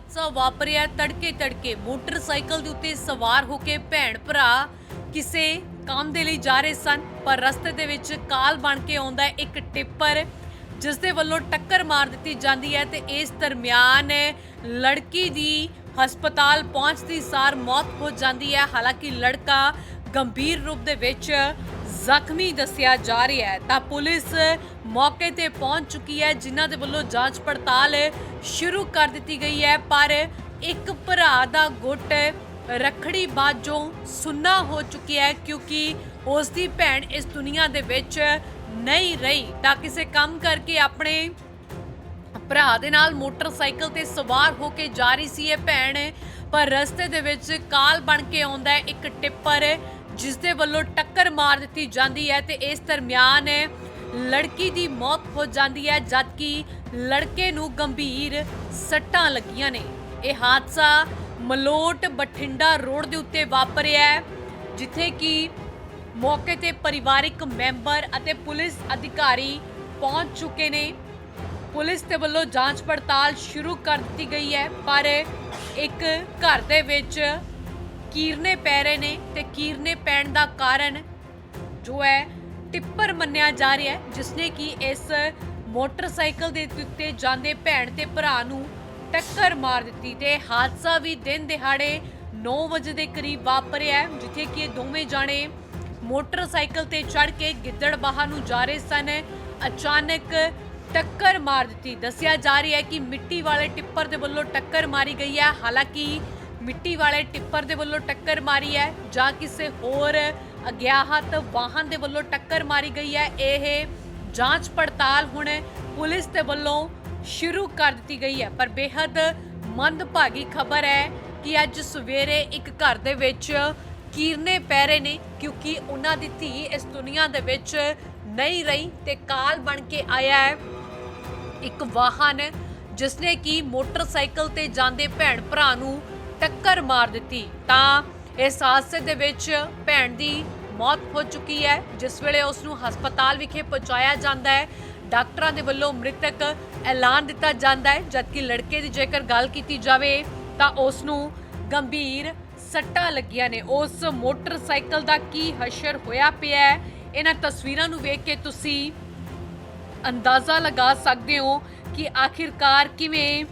ਹਾਦਸਾ ਵਾਪਰਿਆ ਤੜਕੇ ਤੜਕੇ ਮੋਟਰਸਾਈਕਲ ਦੇ ਉੱਤੇ ਸਵਾਰ ਹੋ ਕੇ ਭੈਣ ਭਰਾ ਕਿਸੇ ਕੰਮ ਦੇ ਲਈ ਜਾ ਰਹੇ ਸਨ, ਪਰ ਰਸਤੇ ਦੇ ਵਿੱਚ ਕਾਲ ਬਣ ਕੇ ਆਉਂਦਾ ਹੈ ਇੱਕ ਟਿੱਪਰ ਜਿਸ ਦੇ ਵੱਲੋਂ ਟੱਕਰ ਮਾਰ ਦਿੱਤੀ ਜਾਂਦੀ ਹੈ ਤੇ ਇਸ ਦਰਮਿਆਨ ਲੜਕੀ ਦੀ ਹਸਪਤਾਲ ਪਹੁੰਚਦੀ ਸਾਰ ਮੌਤ ਹੋ ਜਾਂਦੀ ਹੈ। ਹਾਲਾਂਕਿ ਲੜਕਾ ਗੰਭੀਰ ਰੂਪ ਦੇ ਵਿੱਚ ਜ਼ਖਮੀ ਦੱਸਿਆ ਜਾ ਰਿਹਾ ਹੈ। ਤਾਂ ਪੁਲਿਸ ਮੌਕੇ ਤੇ ਪਹੁੰਚ ਚੁੱਕੀ ਹੈ, ਜਿਨ੍ਹਾਂ ਦੇ ਵੱਲੋਂ ਜਾਂਚ ਪੜਤਾਲ ਸ਼ੁਰੂ ਕਰ ਦਿੱਤੀ ਗਈ ਹੈ। ਪਰ ਇੱਕ ਭਰਾ ਦਾ ਗੁੱਟ ਰਖੜੀ ਬਾਜੋਂ ਸੁੰਨਾ ਹੋ ਚੁੱਕਿਆ ਹੈ, ਕਿਉਂਕਿ ਉਸ ਦੀ ਭੈਣ ਇਸ ਦੁਨੀਆ ਦੇ ਵਿੱਚ ਨਹੀਂ ਰਹੀ। ਤਾਂ ਕਿਸੇ ਕੰਮ ਕਰਕੇ ਆਪਣੇ ਭਰਾ ਦੇ ਨਾਲ ਮੋਟਰਸਾਈਕਲ ਤੇ ਸਵਾਰ ਹੋ ਕੇ ਜਾ ਰਹੀ ਸੀ ਇਹ ਭੈਣ, ਪਰ ਰਸਤੇ ਦੇ ਵਿੱਚ ਕਾਲ ਬਣ ਕੇ ਆਉਂਦਾ ਹੈ। ਇੱਕ ਟਿੱਪਰ ਜਿਸ ਦੇ ਵੱਲੋਂ ਟੱਕਰ ਮਾਰ ਦਿੱਤੀ ਜਾਂਦੀ ਹੈ ਤੇ ਇਸ ਦਰਮਿਆਨ ਲੜਕੀ ਦੀ ਮੌਤ ਹੋ ਜਾਂਦੀ ਹੈ, ਜਦਕਿ ਲੜਕੇ ਨੂੰ ਗੰਭੀਰ ਸੱਟਾਂ ਲੱਗੀਆਂ ਨੇ। ਇਹ ਹਾਦਸਾ ਮਲੋਟ ਬਠਿੰਡਾ ਰੋਡ ਦੇ ਉੱਤੇ ਵਾਪਰਿਆ ਹੈ, ਜਿੱਥੇ ਕਿ ਮੌਕੇ ਤੇ ਪਰਿਵਾਰਿਕ ਮੈਂਬਰ ਅਤੇ ਪੁਲਿਸ ਅਧਿਕਾਰੀ ਪਹੁੰਚ ਚੁੱਕੇ ਨੇ। ਪੁਲਿਸ ਦੇ ਵੱਲੋਂ ਜਾਂਚ ਪੜਤਾਲ ਸ਼ੁਰੂ ਕਰ ਦਿੱਤੀ ਗਈ ਹੈ, ਪਰ ਇੱਕ ਘਰ ਦੇ ਵਿੱਚ ਕੀਰਨੇ ਪੈ ਰਹੇ ਨੇ ਤੇ ਕੀਰਨੇ ਪੈਣ ਦਾ ਕਾਰਨ ਜੋ ਹੈ, ਟਿੱਪਰ ਮੰਨਿਆ ਜਾ ਰਿਹਾ ਹੈ ਜਿਸ ਨੇ ਕਿ ਇਸ ਮੋਟਰਸਾਈਕਲ ਦੇ ਉੱਤੇ ਜਾਂਦੇ ਭੈਣ ਤੇ ਭਰਾ ਨੂੰ ਟੱਕਰ ਮਾਰ ਦਿੱਤੀ ਤੇ ਹਾਦਸਾ ਵੀ ਦਿਨ ਦਿਹਾੜੇ 9 ਵਜੇ ਦੇ ਕਰੀਬ ਵਾਪਰਿਆ ਜਿੱਥੇ ਕਿ ਇਹ ਦੋਵੇਂ ਜਾਣੇ ਮੋਟਰਸਾਈਕਲ ਤੇ ਚੜ੍ਹ ਕੇ ਗਿੱਦੜਬਾਹਾ ਨੂੰ ਜਾ ਰਹੇ ਸਨ। ਅਚਾਨਕ ਟੱਕਰ ਮਾਰ ਦਿੱਤੀ। ਦੱਸਿਆ ਜਾ ਰਿਹਾ ਹੈ ਕਿ ਮਿੱਟੀ ਵਾਲੇ ਟਿੱਪਰ ਦੇ ਵੱਲੋਂ ਟੱਕਰ ਮਾਰੀ ਗਈ ਹੈ। ਹਾਲਾਂਕਿ ਮਿੱਟੀ ਵਾਲੇ ਟਿੱਪਰ ਦੇ ਵੱਲੋਂ ਟੱਕਰ ਮਾਰੀ ਹੈ ਜਾਂ ਕਿਸੇ ਹੋਰ ਅਗਿਆਹਤ ਵਾਹਨ ਦੇ ਵੱਲੋਂ ਟੱਕਰ ਮਾਰੀ ਗਈ ਹੈ। ਇਹ ਜਾਂਚ ਪੜਤਾਲ ਹੁਣ ਪੁਲਿਸ ਦੇ ਵੱਲੋਂ ਸ਼ੁਰੂ ਕਰ ਦਿੱਤੀ ਗਈ ਹੈ। ਪਰ ਬੇहद ਮੰਦਭਾਗੀ ਖਬਰ ਹੈ ਕਿ ਅੱਜ ਸਵੇਰੇ ਇੱਕ ਘਰ ਦੇ ਵਿੱਚ ਕੀਰਨੇ ਪੈ ਰਹੇ ਨੇ ਕਿਉਂਕਿ ਉਹਨਾਂ ਦੀ ਧੀ ਇਸ ਦੁਨੀਆ ਦੇ ਵਿੱਚ ਨਹੀਂ ਰਹੀ ਤੇ ਕਾਲ ਬਣ ਕੇ ਆਇਆ ਹੈ ਇੱਕ ਵਾਹਨ ਜਿਸਨੇ ਕਿ ਮੋਟਰਸਾਈਕਲ ਤੇ ਜਾਂਦੇ ਭੈਣ ਭਰਾ ਨੂੰ ਟੱਕਰ ਮਾਰ ਦਿੱਤੀ, ਤਾਂ ਇਸ ਹਾਦਸੇ ਦੇ ਵਿੱਚ ਭੈਣ ਦੀ ਮੌਤ ਹੋ ਚੁੱਕੀ ਹੈ, ਜਿਸ ਵੇਲੇ ਉਸ ਨੂੰ ਹਸਪਤਾਲ ਵਿਖੇ ਪਹੁੰਚਾਇਆ ਜਾਂਦਾ ਹੈ। ਡਾਕਟਰਾਂ ਦੇ ਵੱਲੋਂ ਮ੍ਰਿਤਕ ਐਲਾਨ ਦਿੱਤਾ ਜਾਂਦਾ ਹੈ, ਜਦਕਿ ਲੜਕੇ ਦੀ ਜੇਕਰ ਗੱਲ ਕੀਤੀ ਜਾਵੇ, ਤਾਂ ਉਸ ਨੂੰ ਗੰਭੀਰ ਸੱਟਾਂ ਲੱਗੀਆਂ ਨੇ। ਉਸ ਮੋਟਰਸਾਈਕਲ ਦਾ ਕੀ ਹਸ਼ਰ ਹੋਇਆ ਪਿਆ ਹੈ, ਇਹਨਾਂ ਤਸਵੀਰਾਂ ਨੂੰ ਵੇਖ ਕੇ ਤੁਸੀਂ ਅੰਦਾਜ਼ਾ ਲਗਾ ਸਕਦੇ ਹੋ ਕਿ ਆਖਿਰਕਾਰ ਕਿਵੇਂ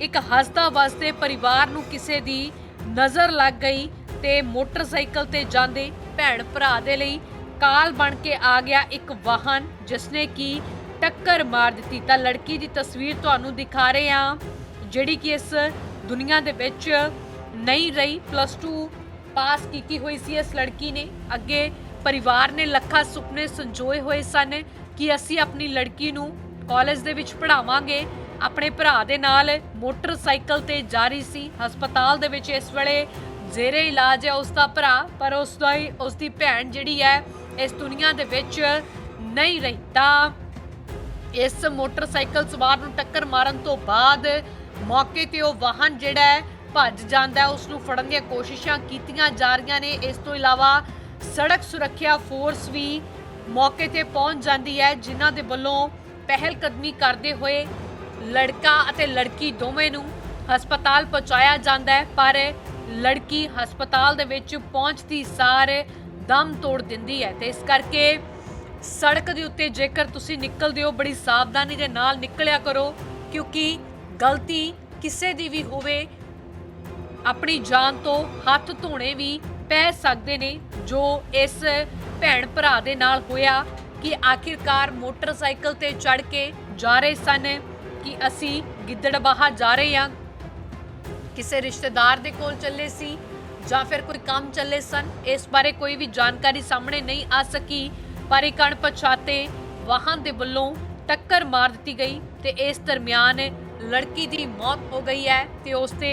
ਇੱਕ ਹੱਸਦਾ ਵਸਦੇ ਪਰਿਵਾਰ ਨੂੰ ਕਿਸੇ ਦੀ ਨਜ਼ਰ ਲੱਗ ਗਈ ਤੇ ਮੋਟਰਸਾਈਕਲ ਤੇ ਜਾਂਦੇ ਭੈਣ ਭਰਾ ਦੇ ਲਈ ਕਾਲ ਬਣ ਕੇ ਆ ਗਿਆ ਇੱਕ ਵਾਹਨ ਜਿਸ ਨੇ ਕੀ ਟੱਕਰ ਮਾਰ ਦਿੱਤੀ। ਤਾਂ ਲੜਕੀ ਦੀ ਤਸਵੀਰ ਤੁਹਾਨੂੰ ਦਿਖਾ ਰਹੇ ਹਾਂ, ਜਿਹੜੀ ਕਿ ਇਸ ਦੁਨੀਆ ਦੇ ਵਿੱਚ ਨਹੀਂ ਰਹੀ। ਪਲੱਸ 2 ਪਾਸ ਕੀਤੀ ਹੋਈ ਸੀ ਇਸ ਲੜਕੀ ਨੇ। ਅੱਗੇ ਪਰਿਵਾਰ ਨੇ ਲੱਖਾਂ ਸੁਪਨੇ ਸੰਜੋਏ ਹੋਏ ਸਨ ਕਿ ਅਸੀਂ ਆਪਣੀ ਲੜਕੀ ਨੂੰ ਕਾਲਜ ਦੇ ਵਿੱਚ ਪੜ੍ਹਾਵਾਂਗੇ। ਆਪਣੇ ਭਰਾ ਦੇ ਨਾਲ ਮੋਟਰਸਾਈਕਲ ਤੇ ਜਾ ਰਹੀ ਸੀ। ਹਸਪਤਾਲ ਦੇ ਵਿੱਚ ਇਸ ਵੇਲੇ ਜ਼ੇਰੇ ਇਲਾਜ ਹੈ ਉਸ ਦਾ ਭਰਾ, ਪਰ ਉਸ ਦਾ ਹੀ ਉਸ ਦੀ ਭੈਣ ਜਿਹੜੀ ਹੈ, ਇਸ ਦੁਨੀਆ ਦੇ ਵਿੱਚ ਨਹੀਂ ਰਹੀ। ਤਾਂ ਇਸ ਮੋਟਰਸਾਈਕਲ ਸਵਾਰ ਨੂੰ ਟੱਕਰ ਮਾਰਨ ਤੋਂ ਬਾਅਦ ਮੌਕੇ ਤੇ ਉਹ ਵਾਹਨ ਜਿਹੜਾ ਹੈ, ਭੱਜ ਜਾਂਦਾ ਹੈ। ਉਸ ਨੂੰ ਫੜਨ ਦੀਆਂ ਕੋਸ਼ਿਸ਼ਾਂ ਕੀਤੀਆਂ ਜਾ ਰਹੀਆਂ ਨੇ। ਇਸ ਤੋਂ ਇਲਾਵਾ ਸੜਕ ਸੁਰੱਖਿਆ ਫੋਰਸ ਵੀ ਮੌਕੇ ਤੇ ਪਹੁੰਚ ਜਾਂਦੀ ਹੈ, ਜਿਨ੍ਹਾਂ ਦੇ ਵੱਲੋਂ ਪਹਿਲ ਕਦਮੀ ਕਰਦੇ ਹੋਏ ਲੜਕਾ ਅਤੇ ਲੜਕੀ ਦੋਵੇਂ ਨੂੰ ਹਸਪਤਾਲ ਪਹੁੰਚਾਇਆ ਜਾਂਦਾ ਹੈ, ਪਰ ਲੜਕੀ ਹਸਪਤਾਲ ਦੇ ਵਿੱਚ ਪਹੁੰਚਦੀ ਸਾਰ ਦਮ ਤੋੜ ਦਿੰਦੀ ਹੈ ਤੇ ਇਸ ਕਰਕੇ ਸੜਕ ਦੇ ਉੱਤੇ ਜੇਕਰ ਤੁਸੀਂ ਨਿਕਲਦੇ ਹੋ, ਬੜੀ ਸਾਵਧਾਨੀ ਦੇ ਨਾਲ ਨਿਕਲਿਆ ਕਰੋ, ਕਿਉਂਕਿ ਗਲਤੀ ਕਿਸੇ ਦੀ ਵੀ ਹੋਵੇ, ਆਪਣੀ ਜਾਨ ਤੋਂ ਹੱਥ ਧੋਣੇ ਵੀ ਪੈ ਸਕਦੇ ਨੇ, ਜੋ ਇਸ ਭੈਣ ਭਰਾ ਦੇ ਨਾਲ ਹੋਇਆ ਕਿ ਆਖਿਰਕਾਰ ਮੋਟਰਸਾਈਕਲ ਤੇ ਚੜ ਕੇ ਜਾ ਰਹੇ ਸਨ। ਕਿ ਅਸੀਂ ਗਿੱਦੜਬਾਹਾ ਜਾ ਰਹੇ ਹਾਂ। ਕਿਸੇ ਰਿਸ਼ਤੇਦਾਰ ਦੇ ਕੋਲ ਚੱਲੇ ਸੀ ਜਾਂ ਫਿਰ ਕੋਈ ਕੰਮ ਚੱਲੇ ਸਨ ਇਸ ਬਾਰੇ ਕੋਈ ਵੀ ਜਾਣਕਾਰੀ ਸਾਹਮਣੇ ਨਹੀਂ ਆ ਸਕੀ। ਪਰ ਇੱਕ ਅਣਪਛਾਤੇ ਵਾਹਨ ਦੇ ਵੱਲੋਂ ਟੱਕਰ ਮਾਰ ਦਿੱਤੀ ਗਈ ਤੇ ਇਸ ਦਰਮਿਆਨ ਲੜਕੀ ਦੀ ਮੌਤ ਹੋ ਗਈ ਹੈ ਤੇ ਉਸ ਦੇ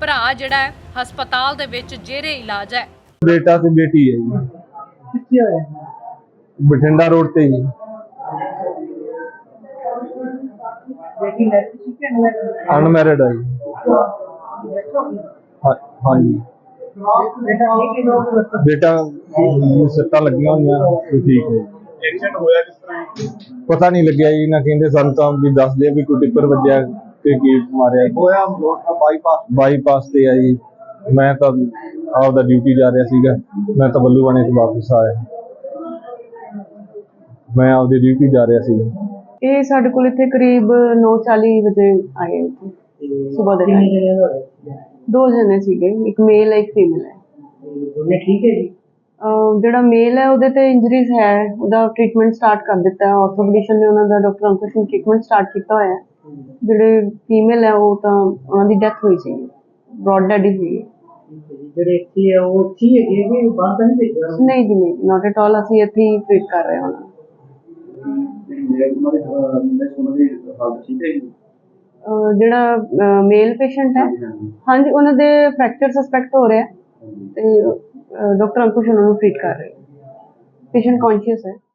ਭਰਾ ਜਿਹੜਾ ਹੈ ਹਸਪਤਾਲ ਦੇ ਵਿੱਚ ਜੇਰੇ ਇਲਾਜ ਹੈ। ਬੇਟਾ ਤੇ ਬੇਟੀ ਹੈ ਜੀ। ਕਿੱਥੇ ਹੋਇਆ ਬਠਿੰਡਾ ਰੋਡ ਤੇ ਜੀ। ਅਨਮੈਰਿਡ ਹੈ ਜੀ। ਹਾਂ- ਹਾਂਜੀ। ਬੇਟਾ ਨੂੰ ਸੱਟਾਂ ਲੱਗੀਆਂ ਹੋਈਆਂ ਤੇ ਠੀਕ ਹੈ ਐਕਸੀਡੈਂਟ ਹੋਇਆ ਕਿਸ ਤਰ੍ਹਾਂ? ਜੀ? ਪਤਾ ਨਹੀਂ ਲੱਗਿਆ ਜੀ ਨਾ ਕਹਿੰਦੇ ਸਾਨੂੰ ਤਾਂ ਵੀ ਦੱਸਦੇ ਆ ਵੀ ਕੋਈ ਟਿੱਪਰ ਵੱਜਿਆ ਤੇ ਕੀ ਮਾਰਿਆ। ਹੋਇਆ ਮੋਟਰ ਬਾਈਪਾਸ ਬਾਈਪਾਸ ਤੇ ਆ ਜੀ। ਮੈਂ ਤਾਂ ਆਪਦਾ ਡਿਊਟੀ ਜਾ ਰਿਹਾ ਸੀਗਾ। ਮੈਂ ਤਾਂ ਬੱਲੂ ਬਾਣੇ ਤੋਂ ਵਾਪਸ ਆਇਆ। ਮੈਂ ਆਪਦੀ ਡਿਊਟੀ ਜਾ ਰਿਹਾ ਸੀਗਾ। ਇਹ ਸਾਡੇ ਕੋਲ ਇੱਥੇ ਕਰੀਬ 9:40 ਵਜੇ ਆਏ ਇੱਥੇ। ਸਵੇਰ ਦੇ time। ਦੋ ਜਣੇ ਸੀਗੇ ਇੱਕ ਮੇਲ ਹੈ ਇੱਕ ਫੀਮੇਲ ਹੈ ਦੋਨੇ ਠੀਕ ਹੈ ਜੀ? ਅਹ ਜਿਹੜਾ ਮੇਲ ਹੈ ਉਹਦੇ ਤੇ ਇੰਜਰੀਜ਼ ਹੈ। ਉਹਦਾ ਟ੍ਰੀਟਮੈਂਟ ਸਟਾਰਟ ਕਰ ਦਿੱਤਾ ਹੈ। ਆਰਥੋਪੈਡਿਸ਼ਨ ਨੇ ਉਹਨਾਂ ਦਾ ਡਾਕਟਰ ਅੰਕੁਸ਼ ਨੇ ਟ੍ਰੀਟਮੈਂਟ ਸਟਾਰਟ ਕੀਤਾ ਹੋਇਆ ਹੈ। ਜਿਹੜੇ ਫੀਮੇਲ ਹੈ ਉਹ ਤਾਂ ਉਹਨਾਂ ਦੀ ਡੈਥ ਹੋਈ ਸੀ। ਬ੍ਰੌਡ ਡੈਡ ਹੀ। ਸੀ ਠੀਕ ਹੈ ਜੀ। ਜਿਹੜੇ ਇੱਥੇ ਆ ਉਹ ਇੱਥੇ ਹੀ ਹੈਗੇ ਕਿ ਬਾਹਰ ਤਾਂ ਨਹੀਂ ਭੇਜਿਆ? ਨਹੀਂ ਜੀ ਨਹੀਂ। ਨਾਟ ਐਟ ਆਲ ਅਸੀਂ ਇੱਥੇ ਹੀ ਟ੍ਰੀਟ ਕਰ ਰਹੇ ਹਾਂ ਉਹਨਾਂ ਨੂੰ। ਜਿਹੜੇ ਮੇਲ ਪੇਸ਼ੈਂਟ ਹੈ। ਹਾਂਜੀ ਉਹਨਾਂ ਦੇ ਫ੍ਰੈਕਚਰ ਸਸਪੈਕਟ ਹੋ ਰਿਹਾ ਤੇ ਡਾਕਟਰ ਅੰਕੁਸ਼ ਉਹਨਾਂ ਨੂੰ ਟ੍ਰੀਟ ਕਰ ਰਹੇ ਪੇਸ਼ੈਂਟ ਕੌਨਸ਼ੀਅਸ ਹੈ।